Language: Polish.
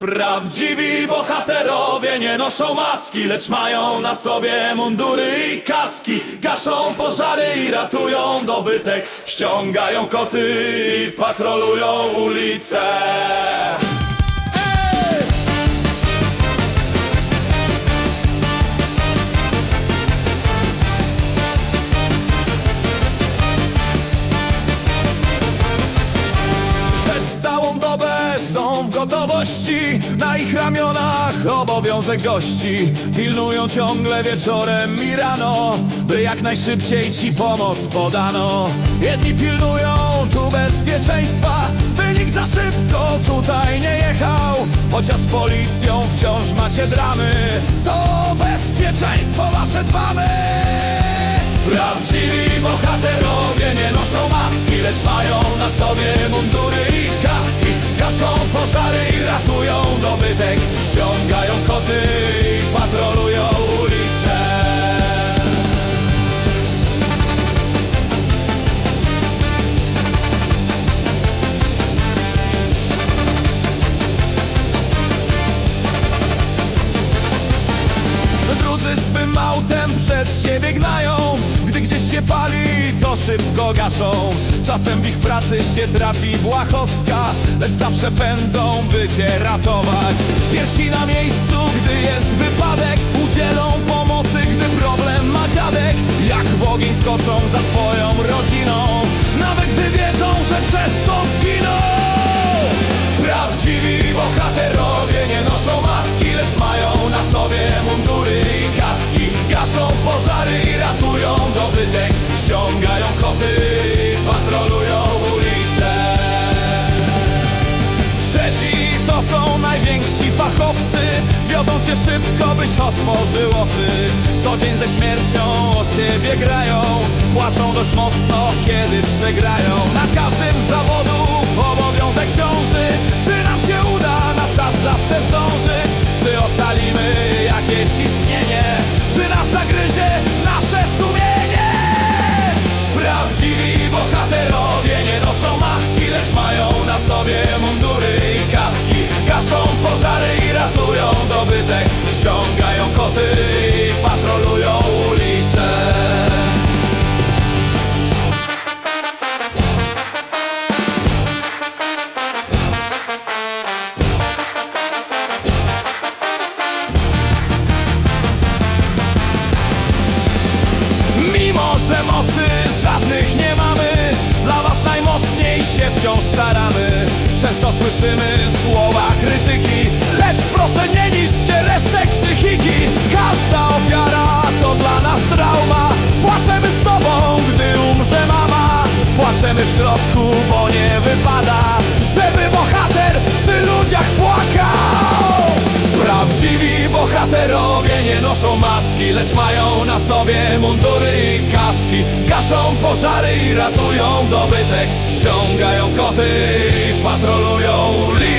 Prawdziwi bohaterowie nie noszą maski, lecz mają na sobie mundury i kaski. Gaszą pożary i ratują dobytek, ściągają koty i patrolują ulice. Są w gotowości. Na ich ramionach obowiązek gości. Pilnują ciągle wieczorem i rano By jak najszybciej ci pomoc podano. Jedni pilnują tu bezpieczeństwa By nikt za szybko tutaj nie jechał. Chociaż z policją wciąż macie dramy To bezpieczeństwo wasze dbamy. Prawdziwi bohaterowie nie noszą maski, lecz mają na sobie mundury Drudzy swym autem przed siebie gnają. Gdy gdzieś się pali, to szybko gaszą. Czasem w ich pracy się trafi błahostka Lecz zawsze pędzą, by cię ratować. Pierwsi na miejscu, gdy jest wypadek Udzielą pomocy, gdy problem ma dziadek. Jak w ogień skoczą za twoją rodziną. Nawet gdy wiedzą, że przez to zginą Cię szybko, byś otworzył oczy Co dzień ze śmiercią o ciebie grają Płaczą dość mocno, kiedy przegrają Na każdym z zawodów obowiązek ciąży Czy nam się uda na czas zawsze zdążyć? Czy ocalimy jakieś istnienie? Czy nas zagryzie nasze sumienie? Prawdziwi bohaterowie nie noszą maski, żadnych nie mamy. Dla was najmocniej się wciąż staramy. Często słyszymy słowa krytyki Lecz proszę nie niszcie resztek psychiki. Każda ofiara to dla nas trauma. Płaczemy z tobą, gdy umrze mama. Płaczemy w środku, bo nie wypada Żeby bohater przy ludziach płakał. Prawdziwi bohaterowie nie noszą maski, lecz mają na sobie mundury. Gaszą pożary i ratują dobytek, ściągają koty i patrolują!